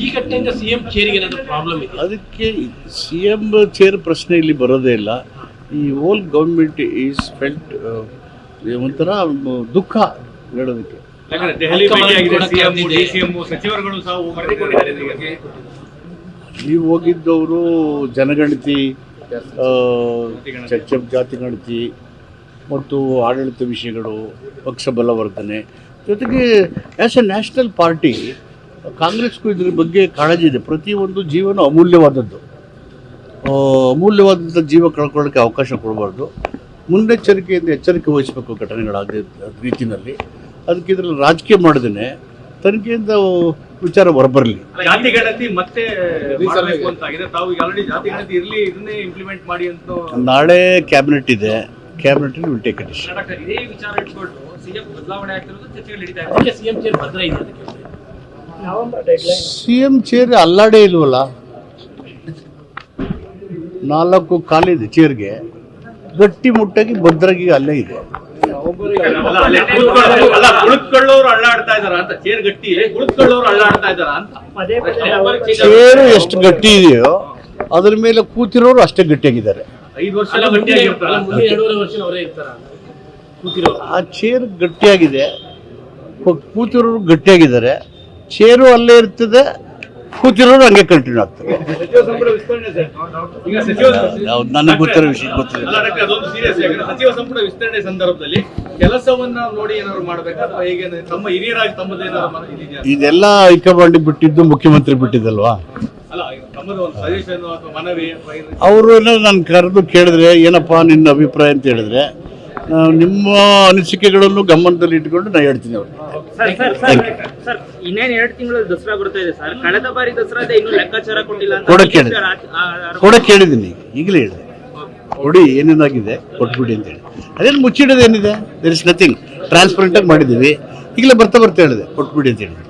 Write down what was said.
ಈ ಘಟ್ಟೆಯಿಂದ ಸಿಎಂ ಚೇರಿಗೆ ಏನಾದ್ರು ಪ್ರಾಬ್ಲಮ್ ಇದೆ ಅದಕ್ಕೆ ಸಿ ಎಂ ಚೇರ್ ಪ್ರಶ್ನೆ ಇಲ್ಲಿ ಬರೋದೇ ಇಲ್ಲ. ಈ ಓಲ್ ಗೌರ್ಮೆಂಟ್ ಈಸ್ ಫೆಲ್ಟ್ ಒಂಥರ ದುಃಖ ಹೇಳೋದಕ್ಕೆ. ನೀವು ಹೋಗಿದ್ದವರು ಜನಗಣತಿ ಚರ್ಚೆ ಜಾತಿ ಗಣತಿ ಮತ್ತು ಆಡಳಿತ ವಿಷಯಗಳು ಪಕ್ಷ ಬಲವರ್ಧನೆ. ಜೊತೆಗೆ ಆ್ಯಸ್ ಎ ನ್ಯಾಷನಲ್ ಪಾರ್ಟಿ ಕಾಂಗ್ರೆಸ್ಗೂ ಇದ್ರ ಬಗ್ಗೆ ಕಾಳಜಿ ಇದೆ. ಪ್ರತಿಯೊಂದು ಜೀವನ ಅಮೂಲ್ಯವಾದದ್ದು. ಅಮೂಲ್ಯವಾದಂಥ ಜೀವ ಕಳ್ಕೊಳ್ಳೋಕ್ಕೆ ಅವಕಾಶ ಕೊಡಬಾರ್ದು. ಮುನ್ನೆಚ್ಚರಿಕೆಯಿಂದ ಎಚ್ಚರಿಕೆ ವಹಿಸಬೇಕು ಘಟನೆಗಳಾದ ರೀತಿಯಲ್ಲಿ ಅದಕ್ಕೆ ಇದರಲ್ಲಿ ರಾಜಕೀಯ ಮಾಡಿದ್ರೆ ತನಿಖೆಯಿಂದ ವಿಚಾರ ಹೊರಬರಲಿ. ಜಾತಿ ಗಣತಿ ಮತ್ತೆ ಮಾಡಬೇಕು ಅಂತ ಆಗಿದೆ ತಾವು ಈಗ ಆಲ್ರೆಡಿ ಜಾತಿ ಗಣತಿ ಇರ್ಲಿ ಇದನ್ನೇ ಇಂಪ್ಲಿಮೆಂಟ್ ಮಾಡಿ ಅಂತ ನಾಳೆ ಕ್ಯಾಬಿನೆಟ್ ಇದೆ. ಕ್ಯಾಬಿನೆಟ್ ವಿಲ್ ಟೇಕ್ ಇದೇ ವಿಚಾರ ಇಟ್ಕೊಂಡು ಸಿಎಂ ಬದಲಾವಣೆ ಆಗ್ತಿರೋದು ಚರ್ಚೆಗಳು ನಡೀತಾ ಇದೆ ಸಿಎಂ ಚೇರ್ ಭದ್ರ ಇದೆ ಅದಕ್ಕೆ. ಸಿ ಎಂ ಚೇರ್ ಅಲ್ಲಾಡೇ ಇಲ್ವಲ್ಲ? ನಾಲ್ಕು ಕಾಲಿದೆ ಚೇರ್ಗೆ. ಗಟ್ಟಿ ಮುಟ್ಟಾಗಿ ಭದ್ರಾಗಿ ಅಲ್ಲೇ ಇದೆ. ಚೇರ್ ಎಷ್ಟು ಗಟ್ಟಿ ಇದೆಯೋ ಅದ್ರ ಮೇಲೆ ಕೂತಿರೋರು ಅಷ್ಟೇ ಗಟ್ಟಿಯಾಗಿದ್ದಾರೆ. ಆ ಚೇರ್ ಗಟ್ಟಿಯಾಗಿದೆ. ಕೂತಿರೋರು ಗಟ್ಟಿಯಾಗಿದ್ದಾರೆ. ಚೇರು ಅಲ್ಲೇ ಇರ್ತದೆ ಕೂತಿರೋರು ಹಂಗೆ ಕಂಟಿನ್ಯೂ ಆಗ್ತದೆ ನನಗೆ ಗೊತ್ತಿರೋ ವಿಷಯ ಗೊತ್ತಿಲ್ಲ ಸಚಿವ ಸಂಪುಟ ವಿಸ್ತರಣೆ ಸಂದರ್ಭದಲ್ಲಿ ಕೆಲಸವನ್ನ ನೋಡಿ ಏನಾದ್ರು ಮಾಡ್ಬೇಕಾ? ಅಥವಾ ಹೇಗೆ ತಮ್ಮ ಹಿರಿಯರಾಗಿ ತಮ್ಮದೇನಾದ್ರು ಮನ- ಇದಿದೆಯಾ? ಇದೆಲ್ಲ ಹೈಕಮಾಂಡ್ ಬಿಟ್ಟಿದ್ದು ಮುಖ್ಯಮಂತ್ರಿ ಬಿಟ್ಟಿದ್ದಲ್ವಾ? ಅವರು ನಾನು ಕರೆದು ಕೇಳಿದ್ರೆ ಏನಪ್ಪಾ ನಿನ್ನ ಅಭಿಪ್ರಾಯ ಅಂತ ಹೇಳಿದ್ರೆ ನಿಮ್ಮ ಅನಿಸಿಕೆಗಳನ್ನು ಗಮನದಲ್ಲಿ ಇಟ್ಕೊಂಡು ನಾ ಹೇಳ್ತೀನಿ. ಅವ್ರಿಗೆ ಸರ್ ಸರ್ ಸರ್ ಸರ್ ಇನ್ನೇನ್ ಎರಡು ತಿಂಗಳು ದಸರಾ ಬರ್ತಾ ಇದೆ ಸರ್. ಕಳೆದ ಬಾರಿ ದಸರಾದ ಇನ್ನೂ ಲೆಕ್ಕಾಚಾರ ಕೊಟ್ಟಿಲ್ಲ ಅಂತ ಕೊಡಕ್ಕೆ ಹೇಳಿ. ಬಿಜೆಪಿ ಆರ- ಆರೋಪ- ಕೂಡ ಕೇಳಿದ್ದೀನಿ. ಈಗಲೇ ಹೇಳಿದೆ. ಕೊಡಿ ಏನೇನಾಗಿದೆ ಕೊಟ್ಬಿಡಿ ಅಂತ ಹೇಳಿ. ಅದೇನು ಮುಚ್ಚಿಡೋದು ಏನಿದೆ? ದೇರ್ ಇಸ್ ನಥಿಂಗ್ ಟ್ರಾನ್ಸ್ಪರೆಂಟ್ ಆಗಿ ಮಾಡಿದ್ದೀವಿ. ಈಗಲೇ ಬರ್ತಾ ಬರ್ತಾ ಹೇಳಿದೆ. ಕೊಟ್ಬಿಡಿ ಅಂತ ಹೇಳಿದೆ.